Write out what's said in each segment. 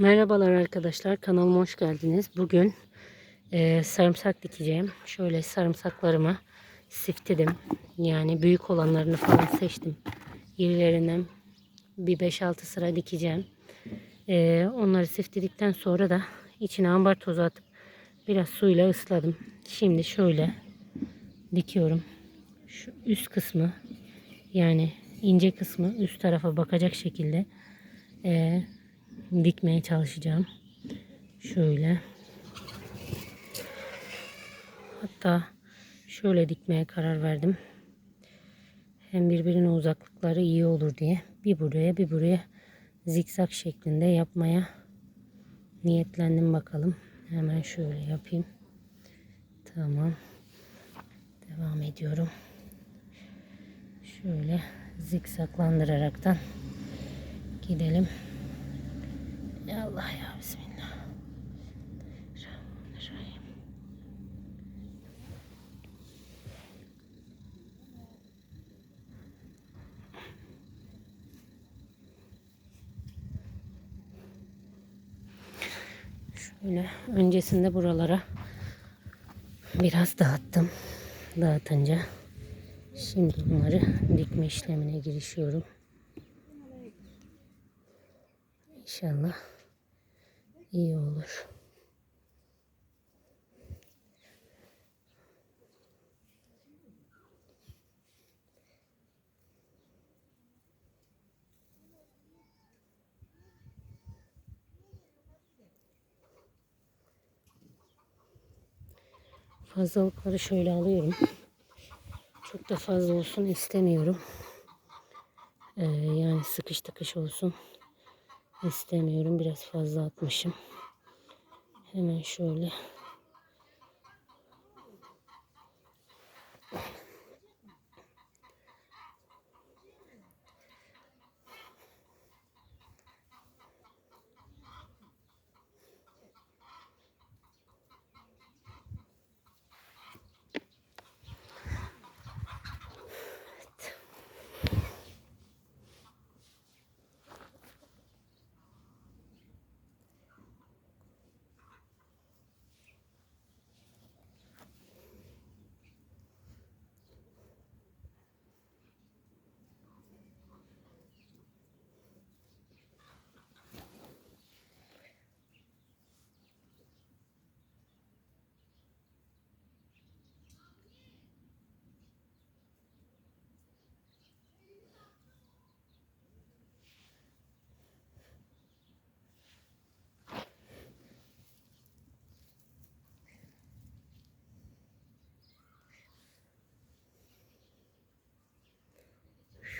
Merhabalar arkadaşlar kanalıma hoş geldiniz. Bugün e, sarımsak dikeceğim. Şöyle sarımsaklarımı siftedim. Yani büyük olanlarını falan seçtim. İrilerinden bir 5-6 sıra dikeceğim. E, onları siftedikten sonra da içine ambar tozu atıp biraz suyla ısladım. Şimdi şöyle dikiyorum. Şu üst kısmı yani ince kısmı üst tarafa bakacak şekilde e, dikmeye çalışacağım. Şöyle. Hatta şöyle dikmeye karar verdim. Hem birbirine uzaklıkları iyi olur diye. Bir buraya bir buraya zikzak şeklinde yapmaya niyetlendim bakalım. Hemen şöyle yapayım. Tamam. Devam ediyorum. Şöyle zikzaklandıraraktan gidelim. Ya Allah ya Bismillah. Rahmanirrahim. Şöyle öncesinde buralara biraz dağıttım. Dağıtınca şimdi bunları dikme işlemine girişiyorum. İnşallah iyi olur. Fazlalıkları şöyle alıyorum. Çok da fazla olsun istemiyorum. Ee, yani sıkış tıkış olsun istemiyorum. Biraz fazla atmışım. Hemen şöyle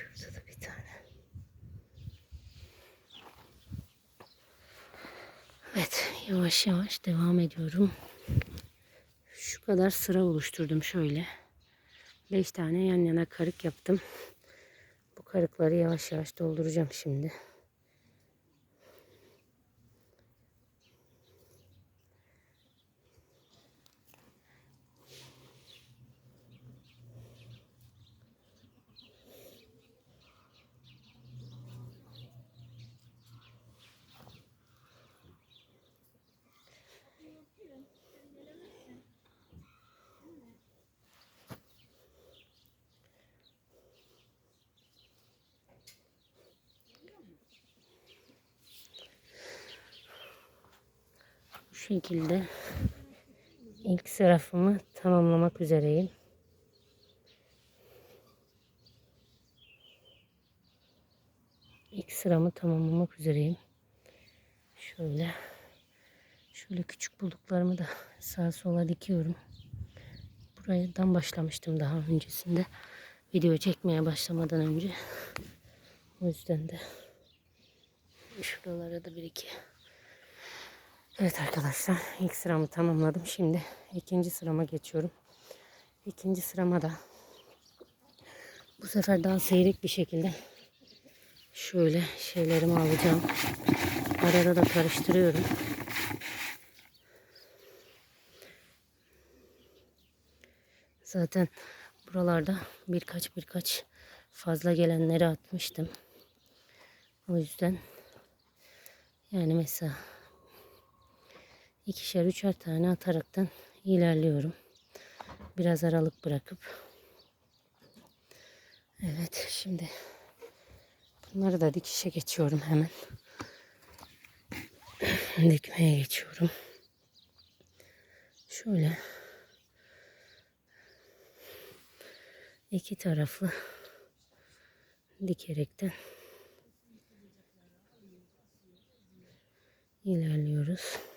Şurada da bir tane. Evet yavaş yavaş devam ediyorum. Şu kadar sıra oluşturdum şöyle. 5 tane yan yana karık yaptım. Bu karıkları yavaş yavaş dolduracağım şimdi. Şekilde ilk sırafımı tamamlamak üzereyim. İlk sıramı tamamlamak üzereyim. Şöyle şöyle küçük bulduklarımı da sağa sola dikiyorum. Buradan başlamıştım daha öncesinde. Video çekmeye başlamadan önce. O yüzden de şuralara da bir iki Evet arkadaşlar ilk sıramı tamamladım. Şimdi ikinci sırama geçiyorum. İkinci sırama da bu sefer daha seyrek bir şekilde şöyle şeylerimi alacağım. Arada da karıştırıyorum. Zaten buralarda birkaç birkaç fazla gelenleri atmıştım. O yüzden yani mesela ikişer üçer tane ataraktan ilerliyorum. Biraz aralık bırakıp. Evet şimdi bunları da dikişe geçiyorum hemen. Dikmeye geçiyorum. Şöyle iki taraflı dikerekten ilerliyoruz.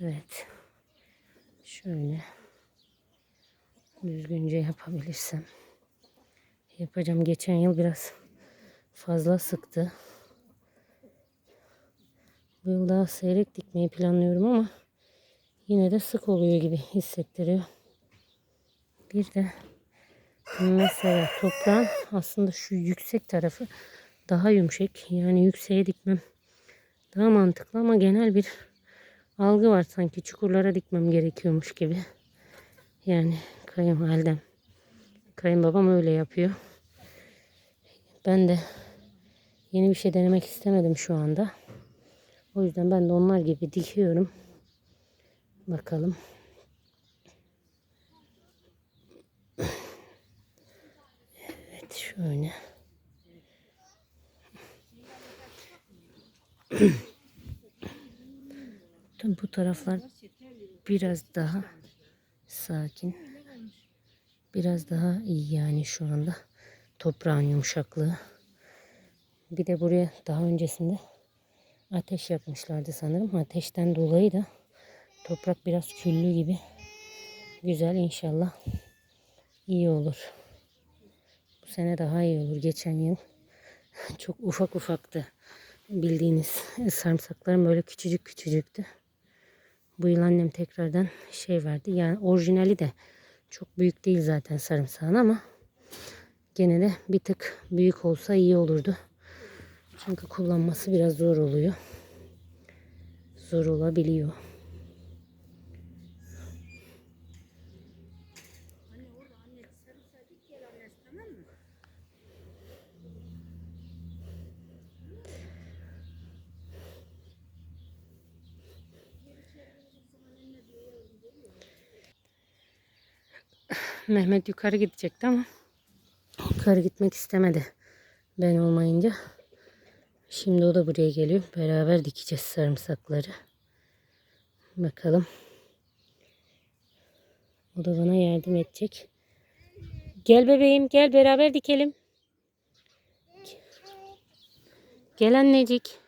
Evet. Şöyle düzgünce yapabilirsem yapacağım. Geçen yıl biraz fazla sıktı. Bu yıl daha seyrek dikmeyi planlıyorum ama yine de sık oluyor gibi hissettiriyor. Bir de mesela toprağın aslında şu yüksek tarafı daha yumuşak. Yani yükseğe dikmem daha mantıklı ama genel bir algı var sanki çukurlara dikmem gerekiyormuş gibi. Yani kayınvalidem, kayınbabam öyle yapıyor. Ben de yeni bir şey denemek istemedim şu anda. O yüzden ben de onlar gibi dikiyorum. Bakalım. Evet şöyle. Bu taraflar biraz daha sakin. Biraz daha iyi yani şu anda. Toprağın yumuşaklığı. Bir de buraya daha öncesinde ateş yapmışlardı sanırım. Ateşten dolayı da toprak biraz küllü gibi. Güzel inşallah iyi olur. Bu sene daha iyi olur. Geçen yıl çok ufak ufaktı. Bildiğiniz sarımsaklarım böyle küçücük küçücüktü. Bu yıl annem tekrardan şey verdi. Yani orijinali de çok büyük değil zaten sarımsağın ama gene de bir tık büyük olsa iyi olurdu. Çünkü kullanması biraz zor oluyor. Zor olabiliyor. Mehmet yukarı gidecekti ama yukarı gitmek istemedi. Ben olmayınca. Şimdi o da buraya geliyor. Beraber dikeceğiz sarımsakları. Bakalım. O da bana yardım edecek. Gel bebeğim gel beraber dikelim. Gel annecik.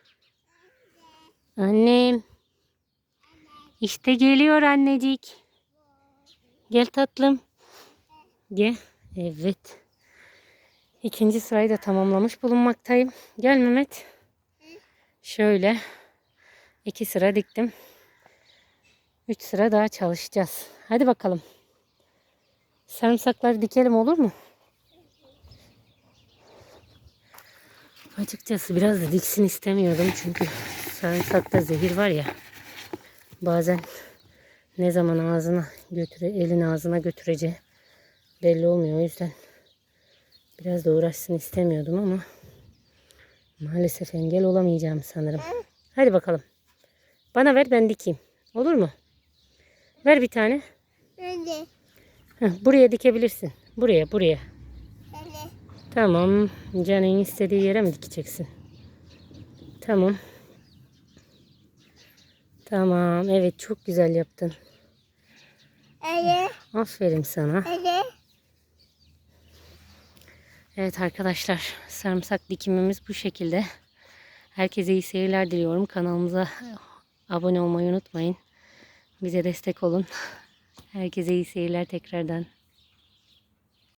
Annem. İşte geliyor annecik. Gel tatlım. Gel. Evet. İkinci sırayı da tamamlamış bulunmaktayım. Gel Mehmet. Şöyle. iki sıra diktim. Üç sıra daha çalışacağız. Hadi bakalım. Sarımsakları dikelim olur mu? Açıkçası biraz da diksin istemiyordum. Çünkü sarımsakta zehir var ya. Bazen ne zaman ağzına götüre, elin ağzına götüreceği belli olmuyor. O yüzden biraz da uğraşsın istemiyordum ama maalesef engel olamayacağım sanırım. Hadi bakalım. Bana ver ben dikeyim. Olur mu? Ver bir tane. Heh, buraya dikebilirsin. Buraya, buraya. Öyle. Tamam. Canın istediği yere mi dikeceksin? Tamam. Tamam. Evet çok güzel yaptın. Öyle. Aferin sana. Öyle. Evet arkadaşlar sarımsak dikimimiz bu şekilde. Herkese iyi seyirler diliyorum. Kanalımıza abone olmayı unutmayın. Bize destek olun. Herkese iyi seyirler tekrardan.